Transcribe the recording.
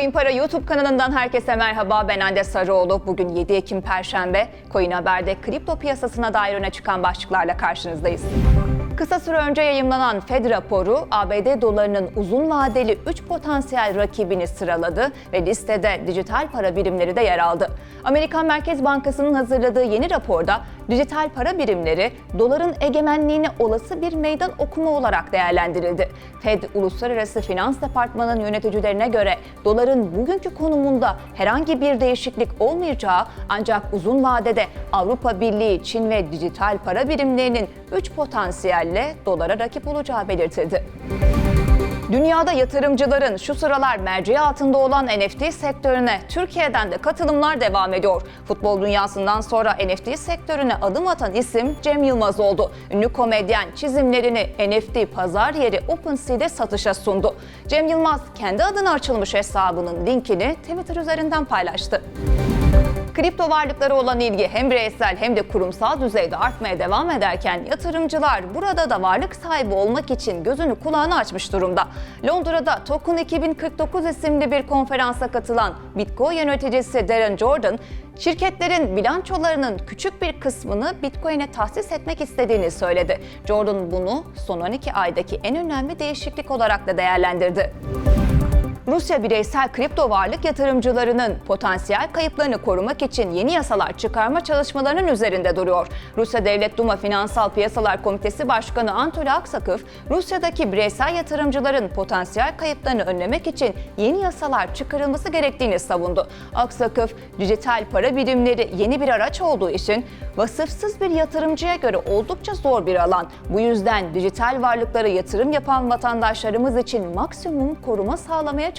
Coin Para YouTube kanalından herkese merhaba. Ben Hande Sarıoğlu. Bugün 7 Ekim Perşembe. Coin Haber'de kripto piyasasına dair öne çıkan başlıklarla karşınızdayız. Kısa süre önce yayımlanan Fed raporu ABD dolarının uzun vadeli 3 potansiyel rakibini sıraladı ve listede dijital para birimleri de yer aldı. Amerikan Merkez Bankası'nın hazırladığı yeni raporda dijital para birimleri doların egemenliğine olası bir meydan okuma olarak değerlendirildi. Fed Uluslararası Finans Departmanı'nın yöneticilerine göre doların bugünkü konumunda herhangi bir değişiklik olmayacağı ancak uzun vadede Avrupa Birliği, Çin ve dijital para birimlerinin 3 potansiyelle dolara rakip olacağı belirtildi. Dünyada yatırımcıların şu sıralar merceği altında olan NFT sektörüne Türkiye'den de katılımlar devam ediyor. Futbol dünyasından sonra NFT sektörüne adım atan isim Cem Yılmaz oldu. Ünlü komedyen çizimlerini NFT pazar yeri OpenSea'de satışa sundu. Cem Yılmaz kendi adına açılmış hesabının linkini Twitter üzerinden paylaştı. Kripto varlıklara olan ilgi hem bireysel hem de kurumsal düzeyde artmaya devam ederken yatırımcılar burada da varlık sahibi olmak için gözünü kulağını açmış durumda. Londra'da Token 2049 isimli bir konferansa katılan Bitcoin yöneticisi Darren Jordan, şirketlerin bilançolarının küçük bir kısmını Bitcoin'e tahsis etmek istediğini söyledi. Jordan bunu son 12 aydaki en önemli değişiklik olarak da değerlendirdi. Rusya bireysel kripto varlık yatırımcılarının potansiyel kayıplarını korumak için yeni yasalar çıkarma çalışmalarının üzerinde duruyor. Rusya Devlet Duma Finansal Piyasalar Komitesi Başkanı Anatoly Aksakov, Rusya'daki bireysel yatırımcıların potansiyel kayıplarını önlemek için yeni yasalar çıkarılması gerektiğini savundu. Aksakov, dijital para birimleri yeni bir araç olduğu için vasıfsız bir yatırımcıya göre oldukça zor bir alan. Bu yüzden dijital varlıklara yatırım yapan vatandaşlarımız için maksimum koruma sağlamaya